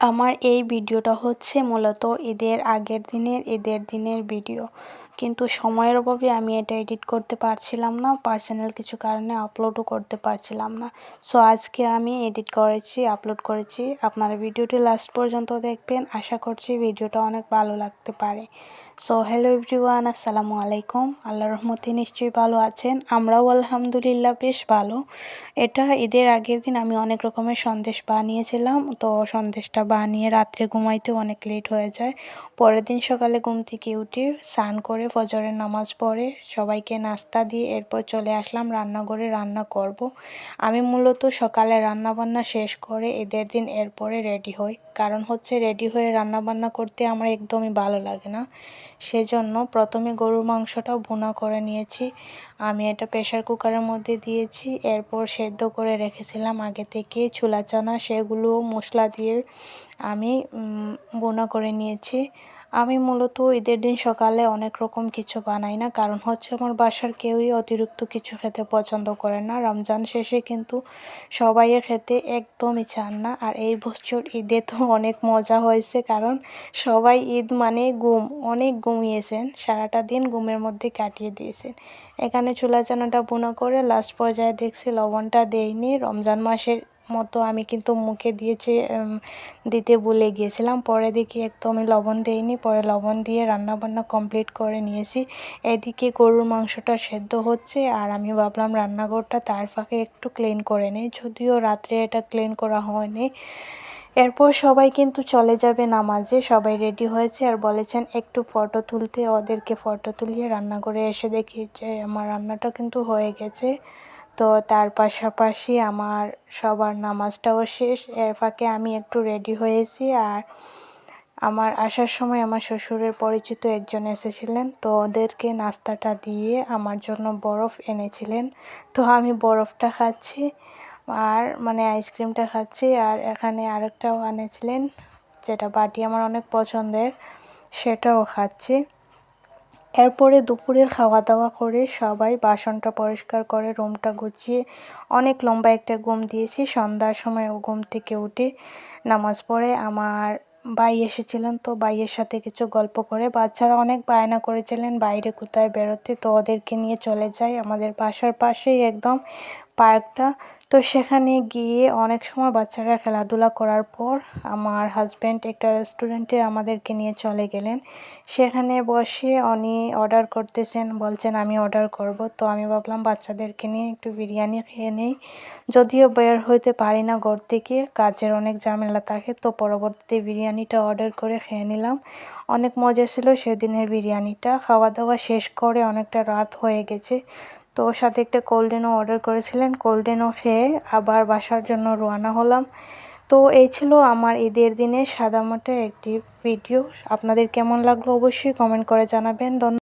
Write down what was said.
আমার এই ভিডিওটা হচ্ছে মূলত ঈদের আগের দিনের ঈদের দিনের ভিডিও। কিন্তু সময়ের অভাবে আমি এটা এডিট করতে পারছিলাম না পার্সোনাল কিছু কারণে আপলোডও করতে পারছিলাম না। সো আজকে আমি এডিট করেছি আপলোড করেছি। আপনারা ভিডিওটি লাস্ট পর্যন্ত দেখবেন। আশা করছি ভিডিওটা অনেক ভালো লাগতে পারে। সো হ্যালো এভরিওয়ান আসসালামু আলাইকুম। আল্লাহ রহমতে নিশ্চয়ই ভালো আছেন। আমরাও আলহামদুলিল্লাহ বেশ ভালো। এটা ঈদের আগের দিন আমি অনেক রকমের সন্দেশ বানিয়েছিলাম। তো, সন্দেশটা বানিয়ে রাত্রে ঘুমাইতে অনেক লেট হয়ে যায়। পরের দিন সকালে ঘুম থেকে উঠে স্নান করে ফজরের নামাজ পড়ে, সবাইকে নাস্তা দিয়ে এরপর চলে আসলাম, রান্নাঘরে রান্না করব। আমি মূলত সকালে রান্নাবান্না শেষ করে ঈদের দিন এরপরে রেডি হই। কারণ হচ্ছে রেডি হয়ে রান্নাবান্না করতে আমার একদমই ভালো লাগে না। সেজন্য প্রথমে গরুর মাংসটাও ভুনা করে নিয়েছি। আমি এটা প্রেশার কুকারের মধ্যে দিয়েছি। এরপর সেদ্ধ করে রেখেছিলাম আগে থেকে ছোলা চানা, সেগুলো মশলা দিয়ে আমি বোনা করে নিয়েছি। আমি মূলত ঈদের দিন সকালে অনেক রকম কিছু বানাই না, কারণ হচ্ছে আমার বাসার কেউই অতিরিক্ত কিছু খেতে পছন্দ করে না। রমজান শেষে কিন্তু সবাই খেতে একদমই চান না, আর এই বছর ঈদে তো অনেক মজা হয়েছে, কারণ সবাই ঈদ মানে ঘুম, অনেক ঘুমিয়েছেন, সারাটা দিন ঘুমের মধ্যে কাটিয়ে দিয়েছেন। এখানে চুলা চানাটা বুনা করে লাস্ট পর্যায়ে দেখছি লবণটা দেয়নি রমজান মাসের মতো আমি কিন্তু মুখে দিয়েছি দিতে ভুলে গিয়েছিলাম। পরে দেখি একদমই লবণ দেইনি। পরে লবণ দিয়ে রান্নাবান্না কমপ্লিট করে নিয়েছি। এদিকে গরুর মাংসটা সেদ্ধ হচ্ছে আর আমি ভাবলাম রান্নাঘরটা তার ফাঁকে একটু ক্লিন করে নিই। যদিও রাত্রে এটা ক্লিন করা হয়নি। এরপর সবাই কিন্তু চলে যাবে নামাজে। সবাই রেডি হয়েছে আর বলেছেন একটু ফটো তুলতে। ওদেরকে ফটো তুলিয়ে রান্নাঘরে এসে দেখি যে, আমার রান্নাটা কিন্তু হয়ে গেছে। তো তার পাশাপাশি আমার সবার নামাজটাও শেষ। এর ফাঁকে আমি একটু রেডি হয়েছি আর আমার আসার সময় আমার শ্বশুরের পরিচিত একজন এসেছিলেন, তো ওদেরকে নাস্তাটা দিয়ে আমার জন্য বরফ এনেছিলেন। তো আমি বরফটা খাচ্ছি আর মানে আইসক্রিমটা খাচ্ছি আর এখানে আরেকটাও আনেছিলেন যেটা বাটি আমার অনেক পছন্দের, সেটাও খাচ্ছি। এরপরে দুপুরের খাওয়া দাওয়া করে সবাই বাসনটা পরিষ্কার করে, রুমটা গুছিয়ে অনেক লম্বা একটা ঘুম দিয়েছি। সন্ধ্যার সময় ও ঘুম থেকে উঠে নামাজ পড়ে। আমার ভাই এসেছিলেন তো ভাইয়ের সাথে কিছু গল্প করে। বাচ্চারা অনেক বায়না করেছিলেন, বাইরে কোথায় বেরোতে, তো ওদেরকে নিয়ে চলে যাই। আমাদের বাসার পাশেই একদম পার্কটা। তো সেখানে গিয়ে অনেক সময় বাচ্চারা খেলাধুলা করার পর আমার হাজব্যান্ড একটা রেস্টুরেন্টে আমাদেরকে নিয়ে চলে গেলেন। সেখানে বসে উনি অর্ডার করতেছেন, বলছেন আমি অর্ডার করব। তো আমি ভাবলাম বাচ্চাদেরকে নিয়ে একটু বিরিয়ানি খেয়ে নেই। যদিও বের হইতে পারি না ঘর থেকে, কাজের অনেক ঝামেলা থাকে, তো পরবর্তীতে বিরিয়ানিটা অর্ডার করে খেয়ে নিলাম। অনেক মজা ছিল সেদিনের বিরিয়ানিটা। খাওয়া দাওয়া শেষ করে অনেকটা রাত হয়ে গেছে। তো সাথে একটা কোল্ড ড্রিঙ্কও অর্ডার করেছিলেন। কোল্ড ড্রিঙ্কও খেয়ে আবার বাসার জন্য রোয়ানা হলাম। তো এই ছিল আমার ঈদের দিনে সাদামাটা একটি ভিডিও। আপনাদের কেমন লাগল অবশ্যই কমেন্ট করে জানাবেন।